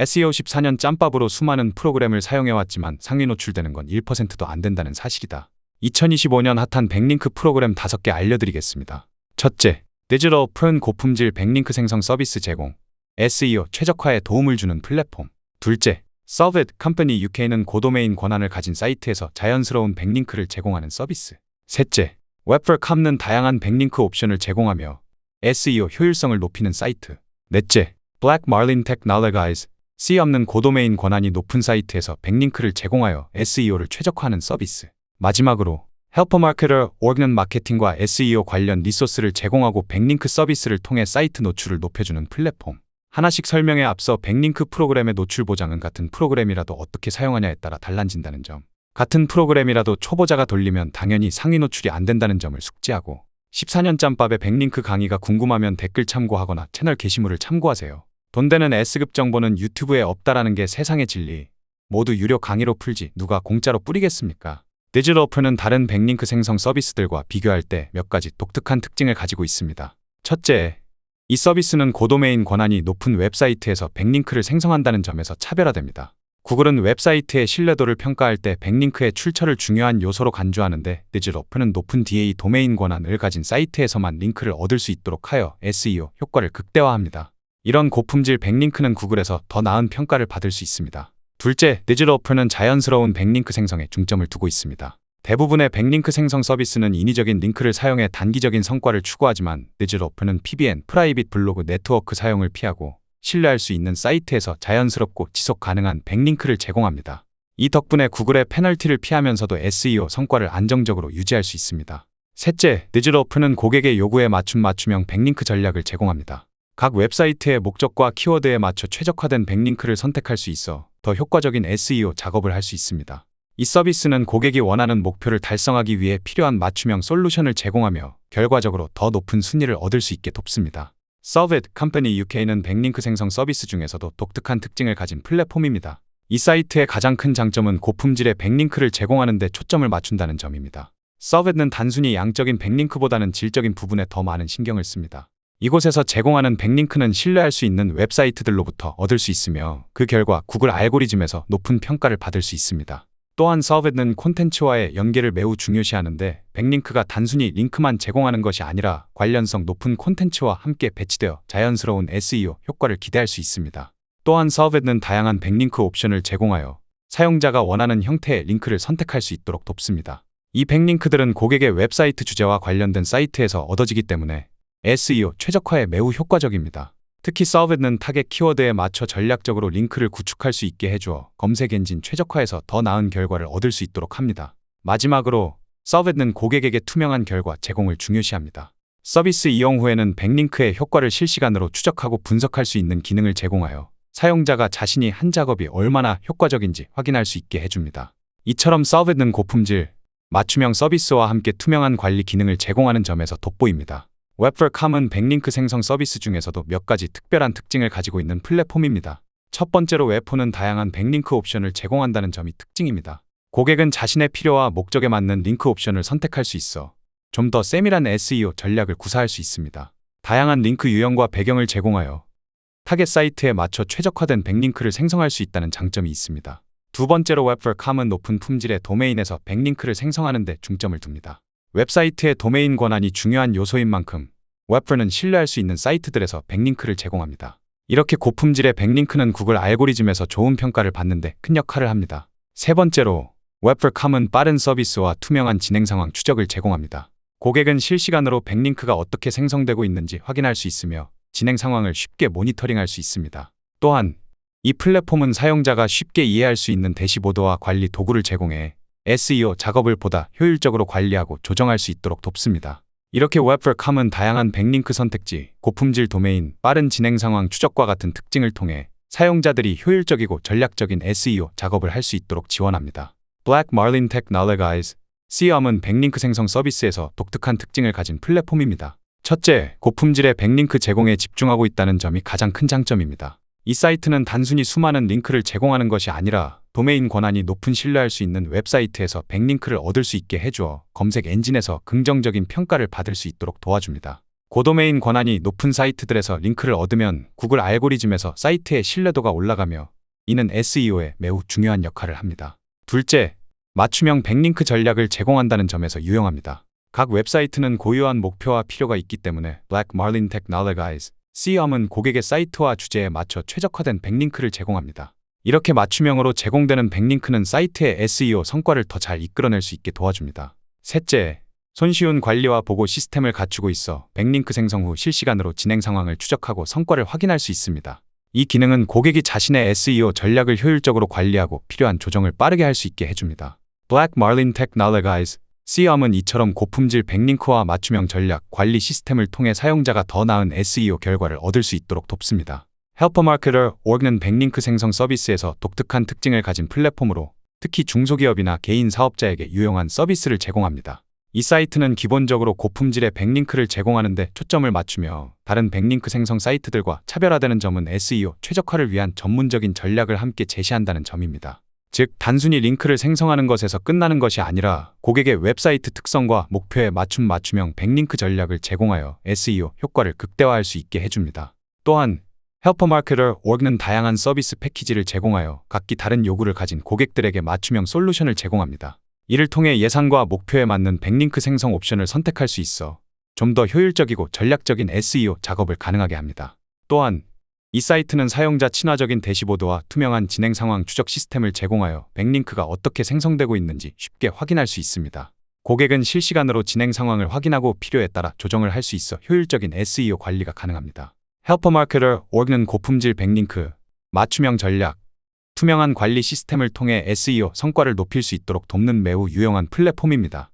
SEO 14년 짬밥으로 수많은 프로그램을 사용해왔지만 상위 노출되는 건 1%도 안 된다는 사실이다. 2025년 핫한 백링크 프로그램 5개 알려드리겠습니다. 첫째, 디지털 프은 고품질 백링크 생성 서비스 제공. SEO 최적화에 도움을 주는 플랫폼. 둘째, Solvit Company UK는 고도메인 권한을 가진 사이트에서 자연스러운 백링크를 제공하는 서비스. 셋째, 웹플컴는 다양한 백링크 옵션을 제공하며 SEO 효율성을 높이는 사이트. 넷째, Black Marlin C 없는 고도메인 권한이 높은 사이트에서 백링크를 제공하여 SEO를 최적화하는 서비스. 마지막으로 헬퍼 마케터 오그는 마케팅과 SEO 관련 리소스를 제공하고 백링크 서비스를 통해 사이트 노출을 높여주는 플랫폼. 하나씩 설명에 앞서 백링크 프로그램의 노출 보장은 같은 프로그램이라도 어떻게 사용하냐에 따라 달라진다는 점. 같은 프로그램이라도 초보자가 돌리면 당연히 상위 노출이 안 된다는 점을 숙지하고 14년 짬밥의 백링크 강의가 궁금하면 댓글 참고하거나 채널 게시물을 참고하세요. 돈 되는 S급 정보는 유튜브에 없다라는 게 세상의 진리. 모두 유료 강의로 풀지 누가 공짜로 뿌리겠습니까? 오픈은 다른 백링크 생성 서비스들과 비교할 때 몇 가지 독특한 특징을 가지고 있습니다. 첫째, 이 서비스는 고도메인 권한이 높은 웹사이트에서 백링크를 생성한다는 점에서 차별화됩니다. 구글은 웹사이트의 신뢰도를 평가할 때 백링크의 출처를 중요한 요소로 간주하는데 오픈은 높은 DA 도메인 권한을 가진 사이트에서만 링크를 얻을 수 있도록 하여 SEO 효과를 극대화합니다. 이런 고품질 백링크는 구글에서 더 나은 평가를 받을 수 있습니다. 둘째, 디지털 오픈은 자연스러운 백링크 생성에 중점을 두고 있습니다. 대부분의 백링크 생성 서비스는 인위적인 링크를 사용해 단기적인 성과를 추구하지만 디지털 오픈은 PBN, 프라이빗 블로그 네트워크 사용을 피하고 신뢰할 수 있는 사이트에서 자연스럽고 지속 가능한 백링크를 제공합니다. 이 덕분에 구글의 페널티를 피하면서도 SEO 성과를 안정적으로 유지할 수 있습니다. 셋째, 디지털 오픈은 고객의 요구에 맞춤 맞춤형 백링크 전략을 제공합니다. 각 웹사이트의 목적과 키워드에 맞춰 최적화된 백링크를 선택할 수 있어 더 효과적인 SEO 작업을 할 수 있습니다. 이 서비스는 고객이 원하는 목표를 달성하기 위해 필요한 맞춤형 솔루션을 제공하며 결과적으로 더 높은 순위를 얻을 수 있게 돕습니다. Solvit Company UK는 백링크 생성 서비스 중에서도 독특한 특징을 가진 플랫폼입니다. 이 사이트의 가장 큰 장점은 고품질의 백링크를 제공하는 데 초점을 맞춘다는 점입니다. Solvit는 단순히 양적인 백링크보다는 질적인 부분에 더 많은 신경을 씁니다. 이곳에서 제공하는 백링크는 신뢰할 수 있는 웹사이트들로부터 얻을 수 있으며 그 결과 구글 알고리즘에서 높은 평가를 받을 수 있습니다. 또한 서브는 콘텐츠와의 연계를 매우 중요시하는데 백링크가 단순히 링크만 제공하는 것이 아니라 관련성 높은 콘텐츠와 함께 배치되어 자연스러운 SEO 효과를 기대할 수 있습니다. 또한 서브는 다양한 백링크 옵션을 제공하여 사용자가 원하는 형태의 링크를 선택할 수 있도록 돕습니다. 이 백링크들은 고객의 웹사이트 주제와 관련된 사이트에서 얻어지기 때문에 SEO 최적화에 매우 효과적입니다. 특히 서브는 타겟 키워드에 맞춰 전략적으로 링크를 구축할 수 있게 해주어 검색 엔진 최적화에서 더 나은 결과를 얻을 수 있도록 합니다. 마지막으로 서브는 고객에게 투명한 결과 제공을 중요시합니다. 서비스 이용 후에는 백링크의 효과를 실시간으로 추적하고 분석할 수 있는 기능을 제공하여 사용자가 자신이 한 작업이 얼마나 효과적인지 확인할 수 있게 해줍니다. 이처럼 서브는 고품질, 맞춤형 서비스와 함께 투명한 관리 기능을 제공하는 점에서 돋보입니다. 웹4컴은 백링크 생성 서비스 중에서도 몇 가지 특별한 특징을 가지고 있는 플랫폼입니다. 첫 번째로 웹4는 다양한 백링크 옵션을 제공한다는 점이 특징입니다. 고객은 자신의 필요와 목적에 맞는 링크 옵션을 선택할 수 있어 좀 더 세밀한 SEO 전략을 구사할 수 있습니다. 다양한 링크 유형과 배경을 제공하여 타겟 사이트에 맞춰 최적화된 백링크를 생성할 수 있다는 장점이 있습니다. 두 번째로 웹4컴은 높은 품질의 도메인에서 백링크를 생성하는 데 중점을 둡니다. 웹사이트의 도메인 권한이 중요한 요소인 만큼 웹프는 신뢰할 수 있는 사이트들에서 백링크를 제공합니다. 이렇게 고품질의 백링크는 구글 알고리즘에서 좋은 평가를 받는데 큰 역할을 합니다. 세 번째로 웹프컴은 빠른 서비스와 투명한 진행 상황 추적을 제공합니다. 고객은 실시간으로 백링크가 어떻게 생성되고 있는지 확인할 수 있으며 진행 상황을 쉽게 모니터링할 수 있습니다. 또한 이 플랫폼은 사용자가 쉽게 이해할 수 있는 대시보드와 관리 도구를 제공해 SEO 작업을 보다 효율적으로 관리하고 조정할 수 있도록 돕습니다. 이렇게 웹4컴은 다양한 백링크 선택지, 고품질 도메인, 빠른 진행 상황 추적과 같은 특징을 통해 사용자들이 효율적이고 전략적인 SEO 작업을 할 수 있도록 지원합니다. Black Marlin Technologies C엄은 백링크 생성 서비스에서 독특한 특징을 가진 플랫폼입니다. 첫째, 고품질의 백링크 제공에 집중하고 있다는 점이 가장 큰 장점입니다. 이 사이트는 단순히 수많은 링크를 제공하는 것이 아니라 도메인 권한이 높은 신뢰할 수 있는 웹사이트에서 백링크를 얻을 수 있게 해주어 검색 엔진에서 긍정적인 평가를 받을 수 있도록 도와줍니다. 고도메인 권한이 높은 사이트들에서 링크를 얻으면 구글 알고리즘에서 사이트의 신뢰도가 올라가며 이는 SEO에 매우 중요한 역할을 합니다. 둘째, 맞춤형 백링크 전략을 제공한다는 점에서 유용합니다. 각 웹사이트는 고유한 목표와 필요가 있기 때문에 Black Marlin Technologies, CM은 고객의 사이트와 주제에 맞춰 최적화된 백링크를 제공합니다. 이렇게 맞춤형으로 제공되는 백링크는 사이트의 SEO 성과를 더 잘 이끌어낼 수 있게 도와줍니다. 셋째, 손쉬운 관리와 보고 시스템을 갖추고 있어 백링크 생성 후 실시간으로 진행 상황을 추적하고 성과를 확인할 수 있습니다. 이 기능은 고객이 자신의 SEO 전략을 효율적으로 관리하고 필요한 조정을 빠르게 할 수 있게 해줍니다. Black Marlin Technologies, CM은 이처럼 고품질 백링크와 맞춤형 전략 관리 시스템을 통해 사용자가 더 나은 SEO 결과를 얻을 수 있도록 돕습니다. 헬퍼 마케터 org는 백링크 생성 서비스에서 독특한 특징을 가진 플랫폼으로 특히 중소기업이나 개인 사업자에게 유용한 서비스를 제공합니다. 이 사이트는 기본적으로 고품질의 백링크를 제공하는데 초점을 맞추며 다른 백링크 생성 사이트들과 차별화되는 점은 SEO 최적화를 위한 전문적인 전략을 함께 제시한다는 점입니다. 즉, 단순히 링크를 생성하는 것에서 끝나는 것이 아니라 고객의 웹사이트 특성과 목표에 맞춤 맞춤형 백링크 전략을 제공하여 SEO 효과를 극대화할 수 있게 해줍니다. 또한 헬퍼 마케터 org는 다양한 서비스 패키지를 제공하여 각기 다른 요구를 가진 고객들에게 맞춤형 솔루션을 제공합니다. 이를 통해 예산과 목표에 맞는 백링크 생성 옵션을 선택할 수 있어 좀 더 효율적이고 전략적인 SEO 작업을 가능하게 합니다. 또한 이 사이트는 사용자 친화적인 대시보드와 투명한 진행 상황 추적 시스템을 제공하여 백링크가 어떻게 생성되고 있는지 쉽게 확인할 수 있습니다. 고객은 실시간으로 진행 상황을 확인하고 필요에 따라 조정을 할 수 있어 효율적인 SEO 관리가 가능합니다. 헬퍼 마케터 org는 고품질 백링크, 맞춤형 전략, 투명한 관리 시스템을 통해 SEO 성과를 높일 수 있도록 돕는 매우 유용한 플랫폼입니다.